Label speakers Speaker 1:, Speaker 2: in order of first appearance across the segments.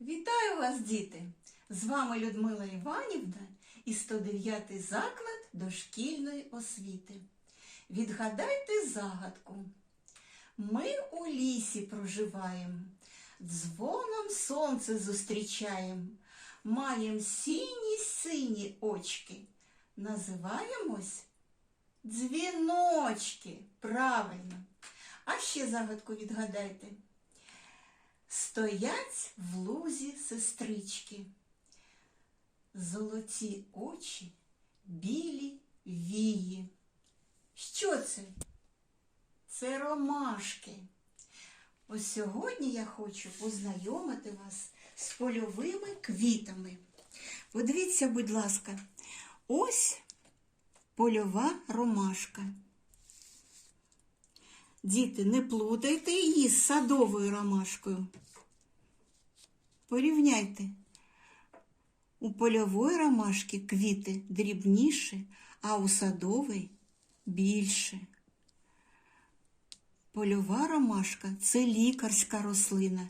Speaker 1: Вітаю вас, діти! З вами Людмила Іванівна і 109 заклад дошкільної освіти. Відгадайте загадку. Ми у лісі проживаємо, дзвоном сонце зустрічаємо, маєм сині сині очки. Називаємось дзвіночки. Правильно. А ще загадку відгадайте. Стоять в лузі сестрички, золоті очі, білі вії. Що це? Це ромашки. Ось сьогодні я хочу познайомити вас з польовими квітами. Подивіться, будь ласка, ось польова ромашка. Діти, не плутайте її з садовою ромашкою. Порівняйте. У польової ромашки квіти дрібніші, а у садової більше. Польова ромашка це лікарська рослина,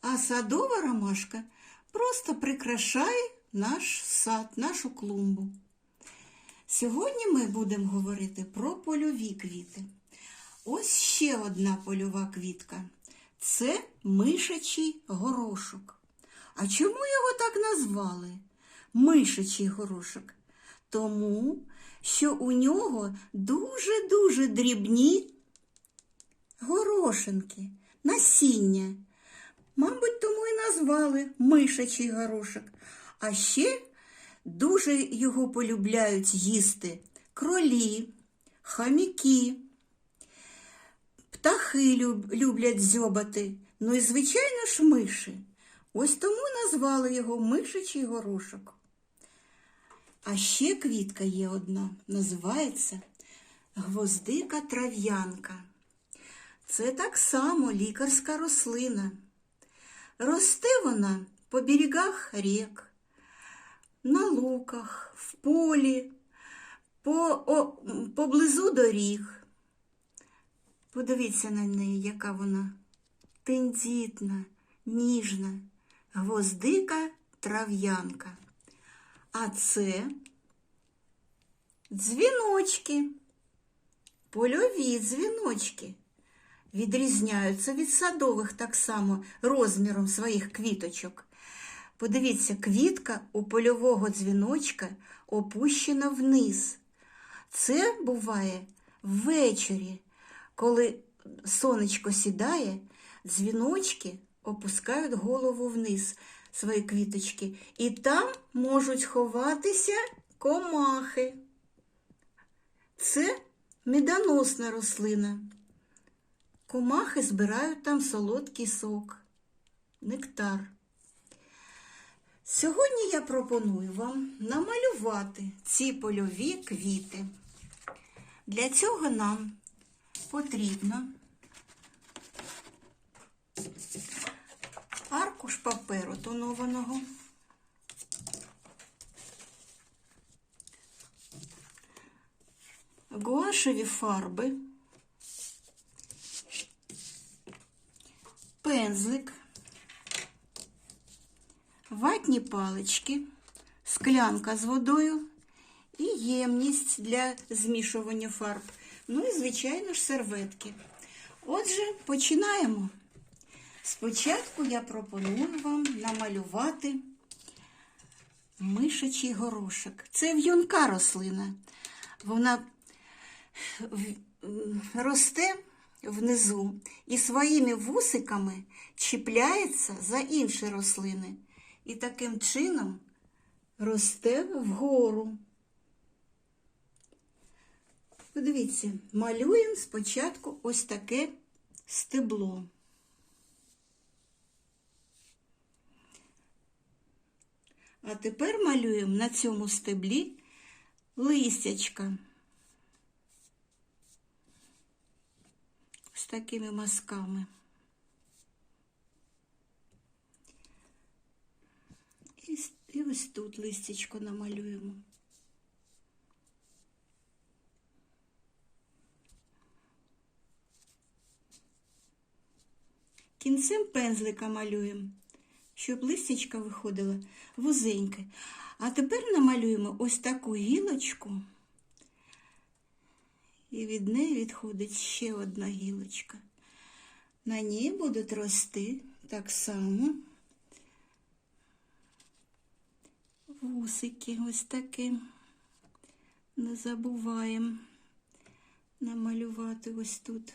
Speaker 1: а садова ромашка просто прикрашає наш сад, нашу клумбу. Сьогодні ми будемо говорити про польові квіти. Ось ще одна польова квітка. Це мишачий горошок. А чому його так назвали? Мишачий горошок? Тому, що у нього дуже-дуже дрібні горошинки, насіння. Мабуть, тому і назвали мишачий горошок. А ще дуже його полюбляють їсти кролі, хаміки. Птахи люб- люблять дзьобати, ну і, звичайно ж, миші. Ось тому назвали його мишачий горошок. А ще квітка є одна, називається гвоздика трав'янка. Це так само лікарська рослина. Росте вона по берегах рік, на луках, в полі, по, о, поблизу доріг. Подивіться на неї, яка вона тендітна, ніжна, гвоздика трав'янка. А це дзвіночки, польові дзвіночки. Відрізняються від садових так само розміром своїх квіточок. Подивіться, квітка у польового дзвіночка опущена вниз. Це буває ввечері, коли сонечко сідає, дзвіночки опускають голову вниз свої квіточки, і там можуть ховатися комахи. Це медоносна рослина. Комахи збирають там солодкий сок, нектар. Сьогодні я пропоную вам намалювати ці польові квіти. Для цього нам потрібно паперу тонованого, гуашеві фарби, пензлик, ватні палички, склянка з водою і ємність для змішування фарб. Ну і, звичайно ж, серветки. Отже, починаємо. Спочатку я пропоную вам намалювати мишачий горошок. Це в'юнка рослина. Вона росте внизу і своїми вусиками чіпляється за інші рослини. І таким чином росте вгору. Подивіться, малюємо спочатку ось таке стебло. А тепер малюємо на цьому стеблі листячка. З такими мазками. І, ось тут листячко намалюємо. Кінцем пензлика малюємо щоб листячка виходила вузеньке. А тепер намалюємо ось таку гілочку, і від неї відходить ще одна гілочка. На ній будуть рости так само вусики ось такі. Не забуваємо намалювати ось тут.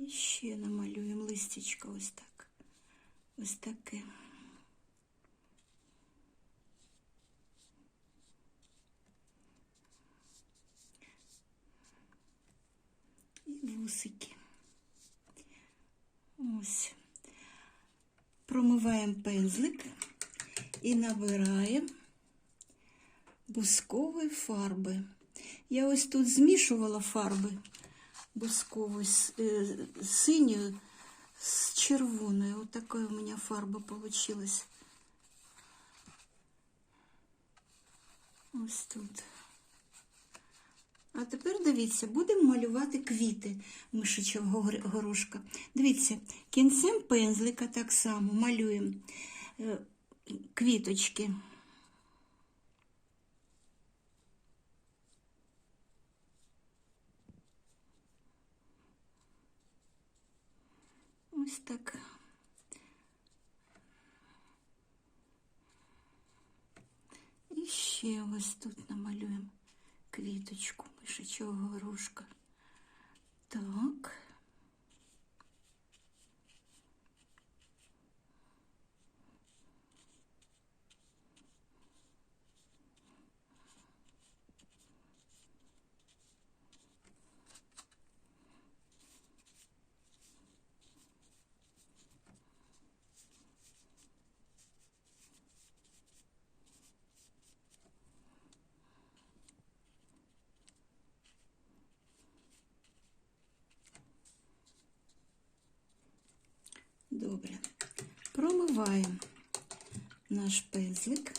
Speaker 1: І ще намалюємо листячко ось так. Ось таке. І вусики. Ось. Промиваємо пензлик і набираємо бускової фарби. Я ось тут змішувала фарби бускової з е, з синьою з червоною. Ось така у мене фарба получилась. Ось тут. А тепер дивіться, будемо малювати квіти мишичого горошка. Дивіться, кінцем пензлика так само малюємо е, квіточки. Ось так. І ще ось тут намалюємо квіточку мишачого горошка. Так. Добре. Промиваємо наш пензлик.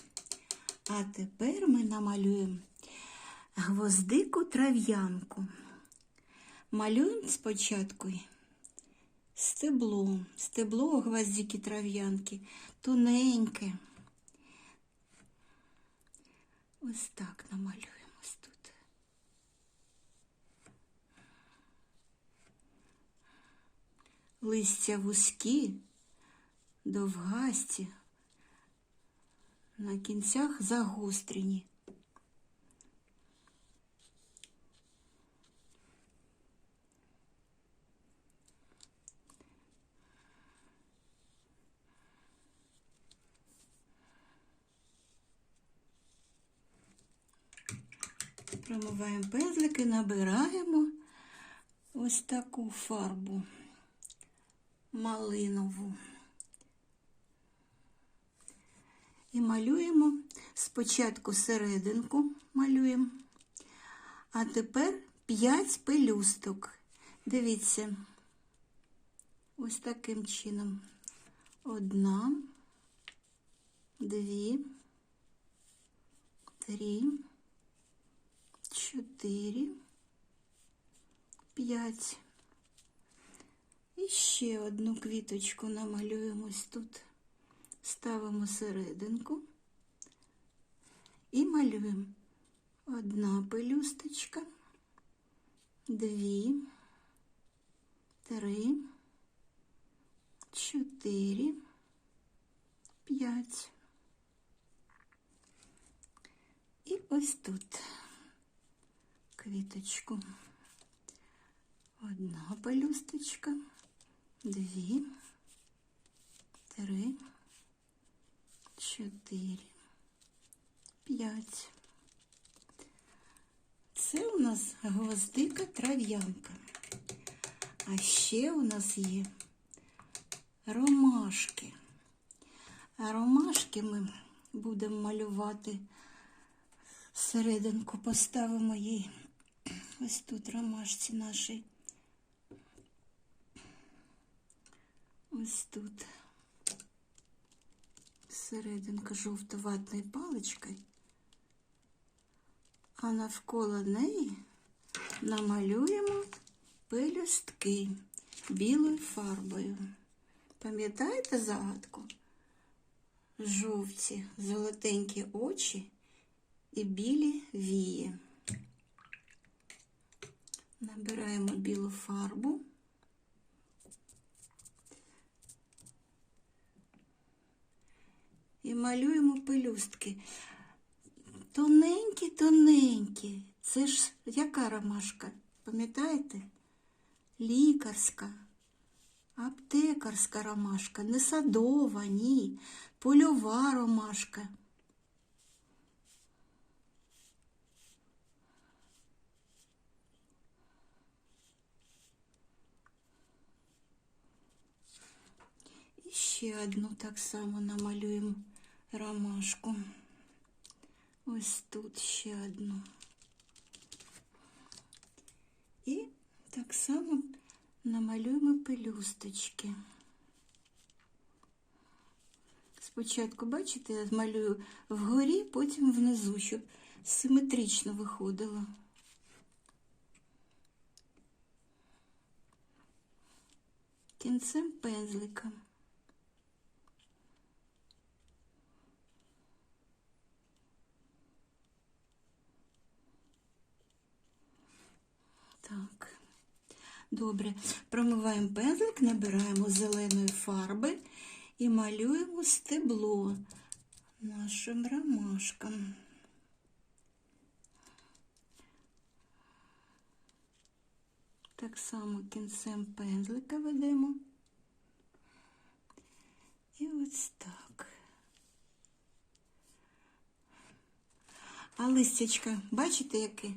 Speaker 1: А тепер ми намалюємо гвоздику трав'янку. Малюємо спочатку стебло, стебло гвоздики трав'янки, тоненьке. Ось так намалюємо ось тут. Листя вузькі, довгасті, на кінцях загострені. Промиваємо пензлик і набираємо ось таку фарбу малинову. І малюємо спочатку серединку малюємо, а тепер 5 пелюсток. Дивіться, ось таким чином. Одна, дві, три, чотири, п'ять. І ще одну квіточку намалюємо ось тут. Ставимо серединку і малюємо одна пелюсточка, дві, три, чотири, п'ять. І ось тут квіточку. Одна пелюсточка, дві, три, чотири, п'ять. Це у нас гвоздика трав'янка. А ще у нас є ромашки. Ромашки ми будемо малювати серединку, поставимо їй ось тут ромашці нашій. Ось тут серединка жовтоватною паличкою, а навколо неї намалюємо пелюстки білою фарбою. Пам'ятаєте загадку? Жовті, золотенькі очі і білі вії. Набираємо білу фарбу. І малюємо пелюстки. Тоненькі, тоненькі. Це ж яка ромашка? Пам'ятаєте? Лікарська, аптекарська ромашка, не садова, ні, польова ромашка. І ще одну так само намалюємо ромашку. Ось тут ще одну. І так само намалюємо пелюсточки. Спочатку, бачите, я малюю вгорі, потім внизу, щоб симетрично виходило. Кінцем пензлика. Так. Добре, промиваємо пензлик, набираємо зеленої фарби і малюємо стебло нашим ромашкам. Так само кінцем пензлика ведемо. І ось так. А листячка, бачите, яке?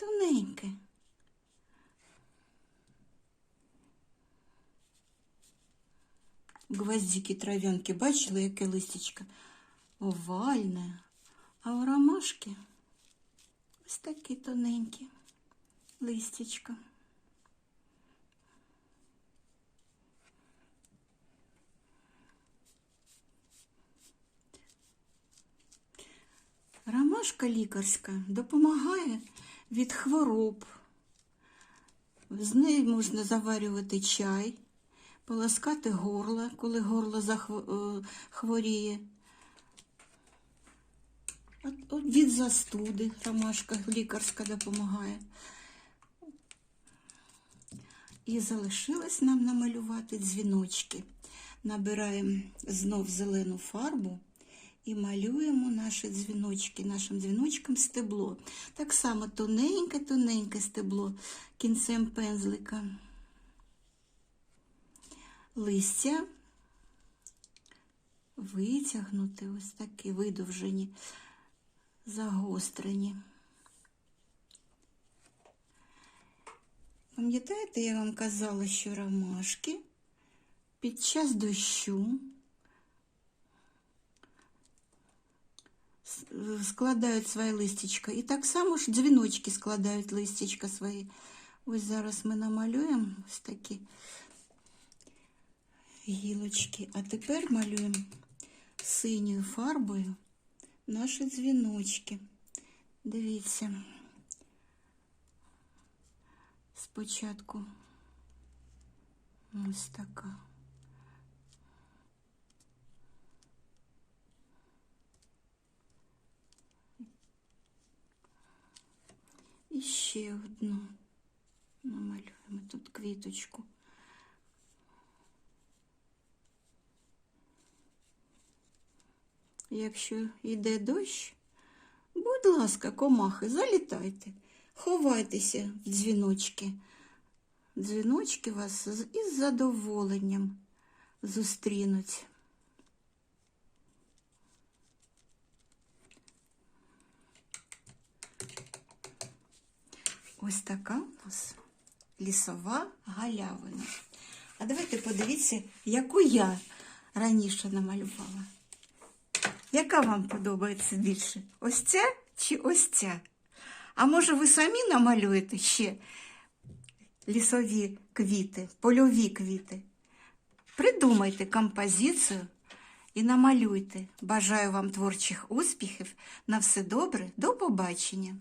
Speaker 1: Тоненьке. Гвоздики, травянки, бачили, яке листячко? Овальне. А у ромашки ось такі тоненькі листячка. Ромашка лікарська допомагає від хвороб. З неї можна заварювати чай, полоскати горло, коли горло захво- е, від застуди ромашка лікарська допомагає. І залишилось нам намалювати дзвіночки. Набираємо знов зелену фарбу і малюємо наші дзвіночки, нашим дзвіночком стебло. Так само тоненьке-тоненьке стебло кінцем пензлика. Листя витягнути, ось такі видовжені, загострені. Пам'ятаєте, я вам казала, що ромашки під час дощу складають своє листячко. І так само ж дзвіночки складають листячка свої. Ось зараз ми намалюємо ось такі гілочки. А тепер малюємо синьою фарбою наші дзвіночки. Дивіться. Спочатку ось така. І ще одну намалюємо тут квіточку. Якщо йде дощ, будь ласка, комахи, залітайте, ховайтеся в дзвіночки. Дзвіночки вас із задоволенням зустрінуть. Ось така у нас лісова галявина. А давайте подивіться, яку я раніше намалювала. Яка вам подобається більше? Ось ця чи ось ця? А може ви самі намалюєте ще лісові квіти, польові квіти? Придумайте композицію і намалюйте. Бажаю вам творчих успіхів. На все добре, до побачення!